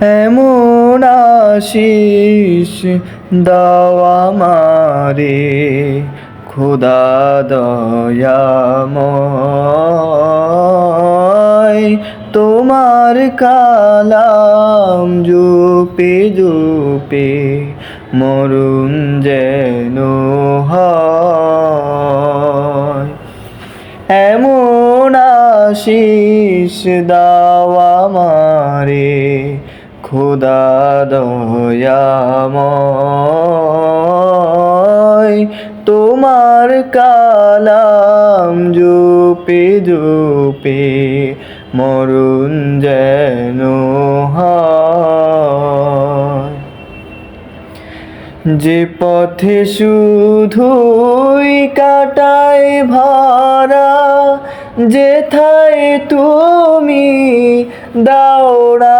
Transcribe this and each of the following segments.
এমন আশিস দাওয়া মারে খুদা দয়াময় তোমার কালাম জুপে জুপে মরুন যেন এমন আশিস দাওয়া মারে খোদা দয়াময় তোমার কালাম জুপে জুপে মরুন যেন যে পথে শুধুই কাটায় ভরা যেথায় তুমি দাওড়া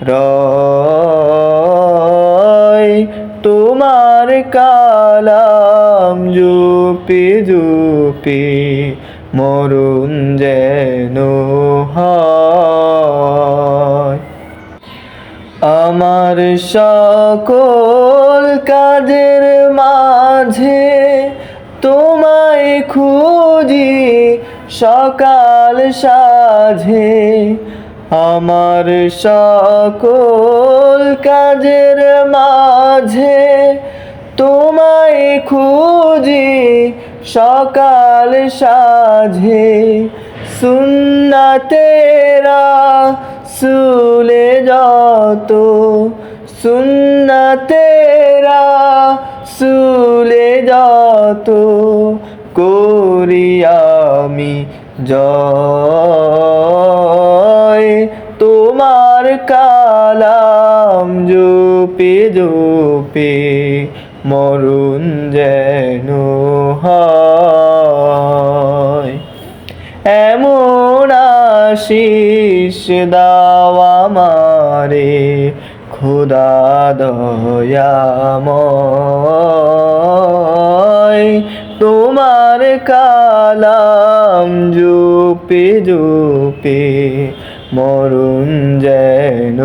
রয় তোমার কালাম জুপি জুপে মরুন যেন আমার সকল কাজের মাঝে তোমায় খুঁজি সকাল সাঝে আমার সকল কাজের মাঝে তোমায় খুঁজি সকাল সাঝে। সুন্না তেরা সুলে যত সুন্না তেরা সুলে যত করি আমি জয় কালাম জুপে জুপে মরুন যেন হয়। এমন আশিস দাওয়া মারে খোদা দয়াময়। তোমার কালাম জুপে জুপে মরুন যেন